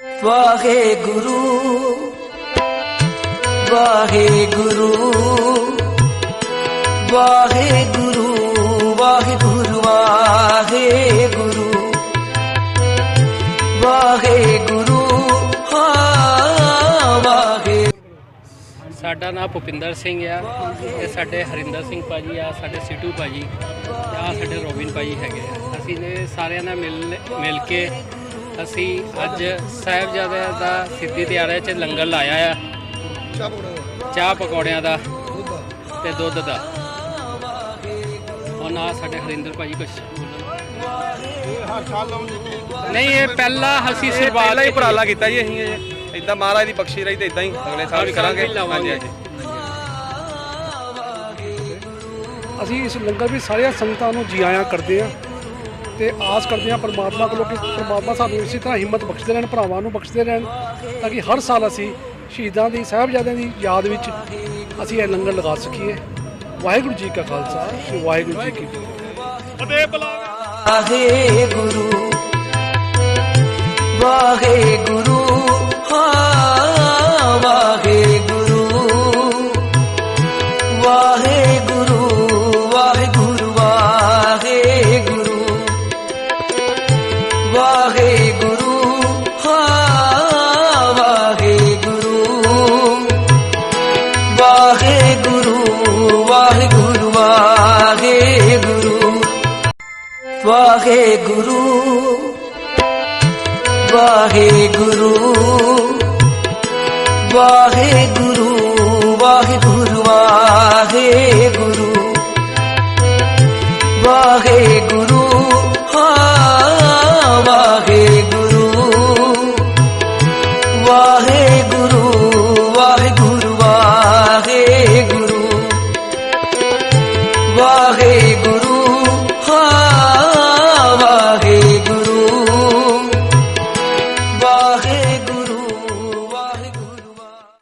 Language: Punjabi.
ਵਾਹਿਗੁਰੂ ਵਾਹਿਗੁਰੂ ਵਾਹਿਗੁਰੂ ਵਾਹਿਗੁਰੂ ਵਾਹਿਗੁਰੂ ਵਾਹਿਗੁਰੂ ਹਾਂ ਵਾਹਿਗੁਰੂ ਸਾਡਾ ਨਾਮ ਭੁਪਿੰਦਰ ਸਿੰਘ ਆ ਤੇ ਸਾਡੇ ਹਰਿੰਦਰ ਸਿੰਘ ਭਾਜੀ ਆ, ਸਾਡੇ ਸਿੱਟੂ ਭਾਜੀ ਤੇ ਆ ਸਾਡੇ ਰੋਬਿਨ ਭਾਜੀ ਹੈਗੇ ਆ। ਅਸੀਂ ਨੇ ਸਾਰਿਆਂ ਨਾਲ ਮਿਲ ਮਿਲ ਕੇ ਅਸੀਂ ਅੱਜ ਸਾਹਿਬਜ਼ਾਦਿਆਂ ਦਾ ਸਿੱਧੀ ਦਿਹਾੜੇ 'ਚ ਲੰਗਰ ਲਾਇਆ ਆ। ਚਾਹ ਪਕੌੜਿਆਂ ਦਾ ਤੇ ਦੁੱਧ ਦਾ। ਹੁਣ ਆ ਸਾਡੇ ਹਰਿੰਦਰ ਭਾਜੀ ਕੁਛ ਨਹੀਂ ਇਹ ਪਹਿਲਾ ਅਸੀਂ ਸ਼ੁਰੂਆਤ ਪਹਿਲਾਂ ਹੀ ਕੀਤੀ। ਉਪਰਾਲਾ ਕੀਤਾ ਜੀ ਅਸੀਂ ਇਹ। ਇਦਾਂ ਮਹਾਰਾਜ ਦੀ ਬਖਸ਼ੀ ਰਹੀ ਤੇ ਇਦਾਂ ਹੀ ਅਗਲੇ ਸਾਲ ਵੀ ਵੀ ਕਰਾਂਗੇ। ਲਾਵਾਂਗੇ। ਹਾਂਜੀ। ਅਸੀਂ ਇਸ ਲੰਗਰ ਵਿੱਚ ਸਾਰੀਆਂ ਸੰਗਤਾਂ ਨੂੰ ਜੀ ਆਇਆਂ ਕਰਦੇ ਹਾਂ। ਤੇ ਆਸ ਕਰਦੇ ਹਾਂ ਪਰਮਾਤਮਾ ਕੋਲੋਂ ਕਿ ਪਰਮਾਤਮਾ ਸਾਨੂੰ ਇਸੇ ਤਰ੍ਹਾਂ ਹਿੰਮਤ ਬਖਸ਼ਦੇ ਰਹਿਣ ਭਰਾਵਾਂ ਨੂੰ ਬਖਸ਼ਦੇ ਰਹਿਣ ਤਾਂ ਕਿ ਹਰ ਸਾਲ ਅਸੀਂ ਸ਼ਹੀਦਾਂ ਦੀ ਸਾਹਿਬਜ਼ਾਦਿਆਂ ਦੀ ਯਾਦ ਵਿੱਚ ਅਸੀਂ ਇਹ ਲੰਗਰ ਲਗਾ ਸਕੀਏ। ਵਾਹਿਗੁਰੂ ਜੀ ਕਾ ਖਾਲਸਾ ਸ੍ਰੀ ਵਾਹਿਗੁਰੂ ਜੀ ਕੀ ਫਤਿਹ। ਵਾਹਿਗੁਰੂ ਵਾਹਿਗੁਰੂ। ਵਾਹਿਗੁਰੂ ਵਾਹਿਗੁਰੂ ਵਾਹਿਗੁਰੂ ਵਾਹਿਗੁਰੂ ਵਾਹਿਗੁਰੂ ਵਾਹਿਗੁਰੂ ਵਾਹਿਗੁਰੂ ਵਾਹਿਗੁਰੂ ਵਾਹਿਗੁਰੂ ਹਾਂ ਵਾਹਿਗੁਰੂ ਵਾਹਿ